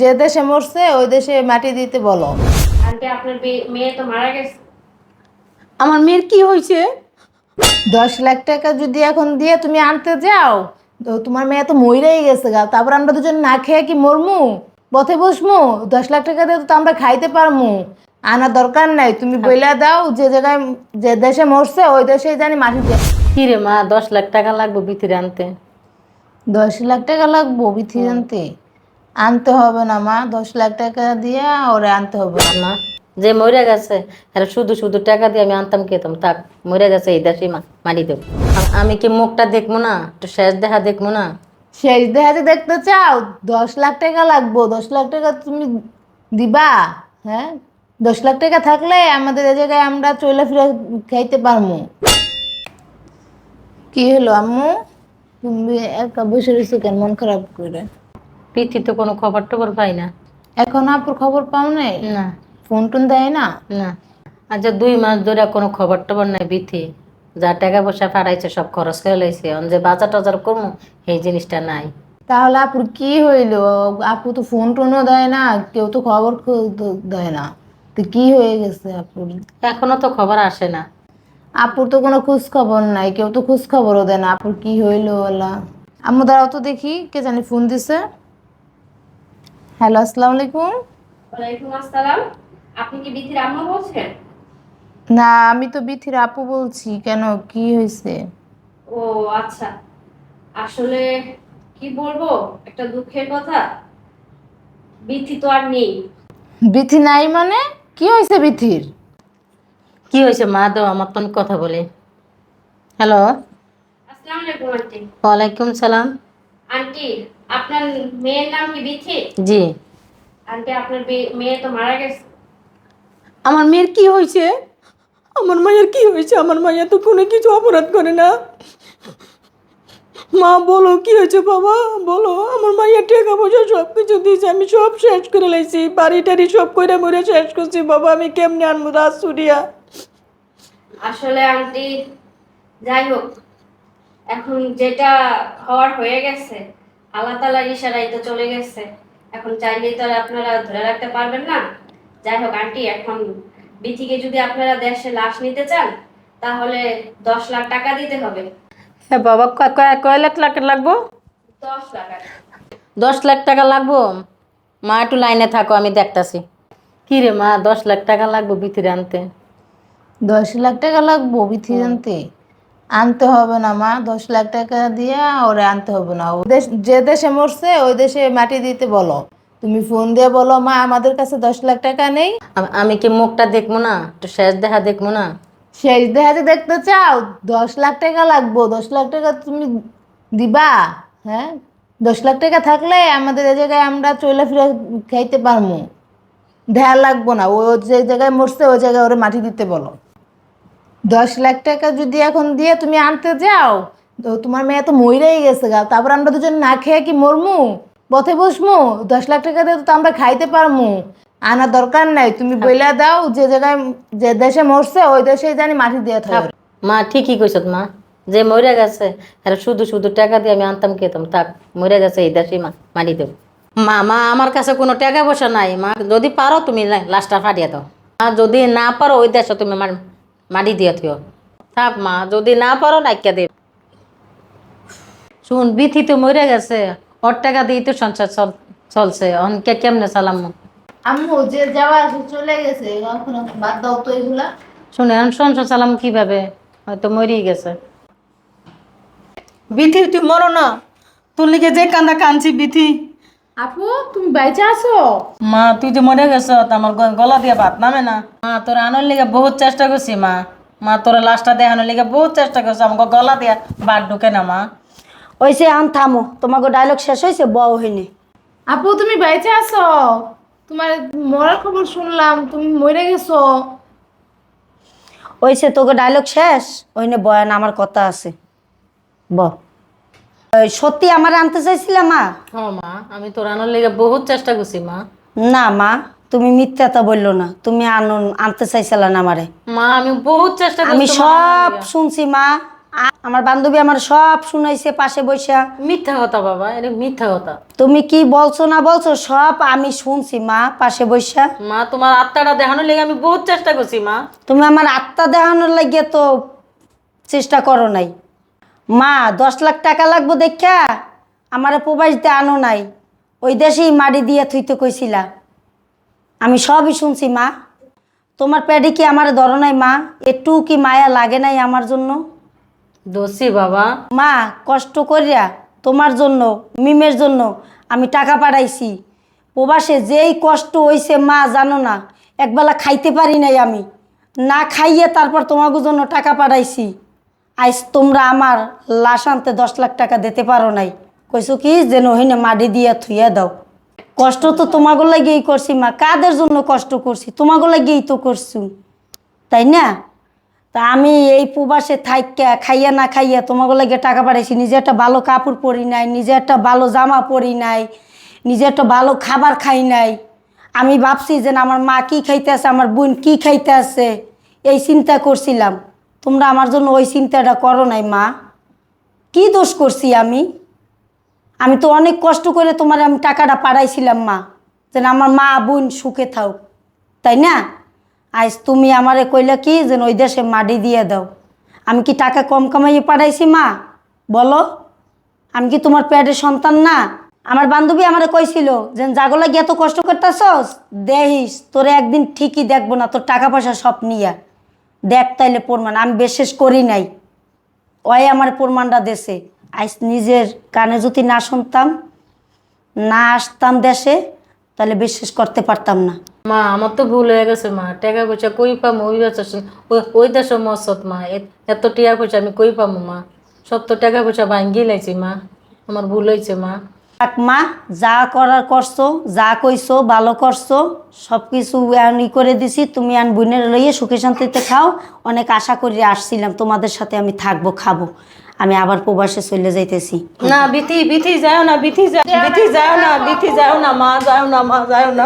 যে দেশে মরছে ওই দেশে মাটি দিতে বলো। আন্টি আপনার মেয়ে তো মারা গেছে। আমার মেয়ের কি হয়েছে? দশ লাখ টাকা যদি এখন দিয়ে তুমি আনতে যাও তো তোমার মেয়ে তো মইরাই গেছে গা। তারপর আমরা দুজন না খেয়ে কি মরমু? পথে বসমু? দশ লাখ টাকা দিয়ে তো আমরা খাইতে পারমু। আনার দরকার নাই। তুমি বইলা দাও যে জায়গায় যে দেশে মরছে ওই দেশেই জানি মাটি দিয়ে কি রে মা দশ লাখ টাকা লাগবে ভিতরে আনতে। দশ লাখ টাকা লাগবো বিথি আনতে? আনতে হবে না মা। দশ লাখ টাকা দিয়ে ওরে আনতে হবে। না না যে মরে গেছে আর শুধু শুধু টাকা দিয়ে আমি আনতাম খেতাম থাক মরে গেছে এই দেশে মারি দেব। আ- আমি কি মুখটা দেখব না? একটু শেষ দেখা দেখব না? শেষ দেখাতে দেখতে চাও? দশ লাখ টাকা লাগবো। দশ লাখ টাকা তুমি দিবা? হ্যাঁ? দশ লাখ টাকা থাকলে আমাদের এই জায়গায় আমরা চলে ফিরে খাইতে পারব কি হলো আম্মু? তুমি একা বসে রয়েছো কেন? মন খারাপ করে। পিঠি তো কোনো খবর টবর পাই না। এখন আপুর খবর পাও নাই? না। ফোন টোন দেয় না? না। আচ্ছা দুই মাস ধরে কোনো খবর টবর নাই বিথি যা টাকা পয়সা ফাড়াইছে সব খরচ করে লাইছে। অন যে বাজার টাজার করব এই জিনিসটা নাই। তাহলে আপুর কি হইল? আপু তো ফোন টোনও দেয় না কেউ তো খবর দেয় না। তো কি হয়ে গেছে আপুর? এখনও তো খবর আসে না। আপুর তো কোনো খোঁজ খবর নাই কেউ তো খোঁজ খবরও দেয় না। আপুর কি হইল ওলা আম্মু দাঁড়াও তো দেখি কে জানি ফোন দিছে। হ্যালো আসসালামু আলাইকুম। ওয়ালাইকুম আসসালাম। আপনি কি বিথির আম্মা বলছেন? না আমি তো বিথির আপু বলছি। কেন? কি হয়েছে? ও আচ্ছা। আসলে কি বলব? একটা দুঃখের কথা। বিথি তো আর নেই। বিথি নাই মানে? কি হয়েছে বিথির? কি হয়েছে মা? দাও আমার তো কথা বলে। হ্যালো? আসসালামু আলাইকুম আন্টি। ওয়ালাইকুম সালাম। আন্টি আপনার মেয়ের নাম কি বিথি জি। আন্টি আপনার মেয়ে তো মারা গেছে। আমার মেয়ের কি হয়েছে? আমার মায়ের কি হয়েছে? আমার মাইয়া তো কোনো কিছু অপরাধ করে না। মা বলো কি হয়েছে বাবা? বলো আমার মাইয়া টাকা পয়সা সব কিছু দিয়েছে আমি সব শেষ করে লাইছি। বাড়ি টাড়ি সব করে মরে শেষ করছি বাবা আমি কেমনে আনব রাত সুরিয়া আসলে আন্টি যাই হোক এখন যেটা হওয়ার হয়ে গেছে আল্লাহ তালার ইশারাই তো চলে গেছে। এখন চাইলেই তো আর আপনারা ধরে রাখতে পারবেন না। যাই হোক আন্টি এখন বিথিকে যদি আপনারা দেশে লাশ নিতে চান তাহলে দশ লাখ টাকা দিতে হবে। হ্যাঁ বাবা কয় কয়- কয় লাখ লাখ লাগবো? দশ লাখ। দশ লাখ টাকা লাগবো? মা একটু লাইনে থাকো আমি দেখতাছি। কি রে মা দশ লাখ টাকা লাগবো ভিতরে আনতে? দশ লাখ টাকা লাগবো বিথি আনতে? আনতে হবে না মা। দশ লাখ টাকা দিয়ে ওরে আনতে হবে না। যে দেশে মরছে ওই দেশে মাটি দিতে বলো। তুমি ফোন দিয়ে বলো মা আমাদের কাছে দশ লাখ টাকা নেই। আমি কি মুখটা দেখব না? একটু শেষ দেখা দেখব না? শেষ দেখা দেখাতে দেখতে চাও দশ লাখ টাকা লাগবো। দশ লাখ টাকা তুমি দিবা হ্যাঁ? দশ লাখ টাকা থাকলে আমাদের এই জায়গায় আমরা চলে ফিরে খাইতে পারব দেয়া লাগবো না। ও যে জায়গায় মরছে ওই জায়গায় ওরে মাটি দিতে বলো। দশ লাখ টাকা যদি এখন দিয়ে তুমি আনতে যাও তো তোমার মেয়ে তো মইরাই গেছে গা। তারপর আমরা দুজন না খেয়ে কি মরমু? পথে বসমু? দশ লাখ টাকা দিয়ে তো আমরা খাইতে পারমু। আনার দরকার নাই। তুমি বইলা দাও যে জায়গায় যে দেশে মরছে ওই দেশেই জানি মাটি দিয়ে থাকে মা ঠিকই কইছত মা। যে মরে গেছে আর শুধু শুধু টাকা দিয়ে আমি আনতাম খেতাম থাক মরে গেছে এই দেশে মারি দেব। মা মা আমার কাছে কোনো টাকা পয়সা নাই। মা যদি পারো তুমি লা- লাশটা ফাটিয়ে দাও। মা যদি না পারো ওই দেশে তুমি মার- মারি দিয়ে থিও থাক মা যদি না পারো নাইকা দেব শুন বিথি তো মরে গেছে। ওর টাকা দিয়ে তো সংসার চল চলছে। অনকে কেমনে চালাম? আম্মু যে যাওয়া আছে চলে গেছে। এখন বাদ দাও তো এগুলা। শুনে এখন সংসার চালাম কীভাবে? হয়তো মরেই গেছে। বিথি তুই মরো না। তোর লিগে যে কান্দা কানছি বিথি। আপু তুমি বাইচে আছো? মা তুই যে মরে গেছ আমার গলা দিয়ে ভাত নামে না। মা তোর আনোর লিগে বহুত চেষ্টা করছি মা। মা তোর লাশটা দেখানোর লিগে বহুত চেষ্টা করছি আমাকে গলা দিয়া বাদ ঢুকে না মা। ওইসে আন থামো। তোমাকে ডায়লগ শেষ হয়েছে বউ হয়নি আপু তুমি বাইচে আছো? তোমার মরার খবর শুনলাম তুমি মরে গেছো। ওইসে তোকে ডায়লগ শেষ? ওইনে বয়ান আমার কথা আছে। ব। সত্যি আমার আনতে চাইছিলে মা? হ্যাঁ মা আমি তোর আনোর লিগে বহুত চেষ্টা করছি মা। না মা তুমি মিথ্যাটা বলল না তুমি আনো আনতে চাইছিলে না আমারে। মা আমি বহুত চেষ্টা আমি সব শুনছি মা আমার বান্ধবী আমার সব শুনাইছে পাশে বৈশা মিথ্যা কথা বাবা এটা মিথ্যা কথা। তুমি কি বলছো না বলছো সব আমি শুনছি মা পাশে বৈশা মা তোমার আত্মাটা দেখানোর লেগে আমি বহুত চেষ্টা করছি মা। তুমি আমার আত্মা দেখানোর লাগিয়ে তো চেষ্টা করো নাই। মা দশ লাখ টাকা লাগবো দেখা আমার প্রবাসতে আনো নাই। ওই দেশেই মাটি দিয়ে থুইতে কইছিলা। আমি সবই শুনছি মা। তোমার প্যাডি কি আমার ধরো নাই মা? একটু কি মায়া লাগে নাই আমার জন্য? দোষী বাবা। মা কষ্ট করিয়া তোমার জন্য মিমের জন্য আমি টাকা পাঠাইছি। প্রবাসে যেই কষ্ট হইছে মা জানো না একবেলা খাইতে পারি নাই আমি। না খাইয়ে তারপর তোমাকে জন্য টাকা পাঠাইছি। আইস তোমরা আমার লাশ আনতে দশ লাখ টাকা দিতে পারো নাই। কইছো কি? যেন ওহিনে মাটি দিয়ে থুইয়া দাও। কষ্ট তো তোমাকে লাগিয়েই করছি মা। কাদের জন্য কষ্ট করছি? তোমাকে লাগিয়েই তো করছি। তাই না? তা আমি এই প্রবাসে থাইকা খাইয়া না খাইয়া তোমাকে লাগে টাকা পাঠাইছি। নিজে একটা ভালো কাপড় পরি নাই, নিজে একটা ভালো জামা পরি নাই, নিজে একটা ভালো খাবার খাই নাই। আমি ভাবছি যে আমার মা কী খাইতে আছে, আমার বোন কী খাইতে আছে, এই চিন্তা করছিলাম। তোমরা আমার জন্য ওই চিন্তাটা করো নাই, মা। কি দোষ করছি আমি? আমি তো অনেক কষ্ট করে তোমার আমি টাকাটা পাঠাইছিলাম, মা। যেন আমার মা বোন সুখে থাও তাই না? আজ তুমি আমারে কইলে কি, যেন ওই দেশে মাটি দিয়ে দাও। আমি কি টাকা কম কামাইয়ে পাঠাইছি, মা? বলো। আমি কি তোমার পেটের সন্তান না? আমার বান্ধবী আমারে কইছিল যে জাগলা গিয়ে এত কষ্ট করতেছস, দেখিস, তোরে একদিন ঠিকই দেখব না, তোর টাকা পয়সা সব নিয়া দেখ তাইলে প্রমাণ, আমি বিশেষ করি নাই। ওই আমার প্রমাণটা দেশে আজ নিজের কানে যদি না শুনতাম, না আসতাম দেশে তাহলে বিশ্বাস করতে পারতাম না। মা, আমার তো ভুল হয়ে গেছে, মা। টাকা পয়সা কই পামো? ওই ওই ওই দেশে মসত মা। এত টিয়া পয়সা আমি কই পামো, মা? সব তো টাকা পয়সা ভাঙ্গি লাইছি, মা। আমার ভুল হয়েছে, মা। থাক মা যা করার করছ, যা কইছো, ভালো করছ সব কিছু ই করে দিছি, তুমি আন বোনের লইয়ে সুখে শান্তিতে খাও। অনেক আশা করে আসছিলাম, তোমাদের সাথে আমি থাকব, খাব। আমি আবার প্রবাসে চলে যাইতেছি। না, বিথি বিথি যাও না, বিথি যাও বিথি যাও না, বিথি যাও না, মা যাও না, মা যাও না।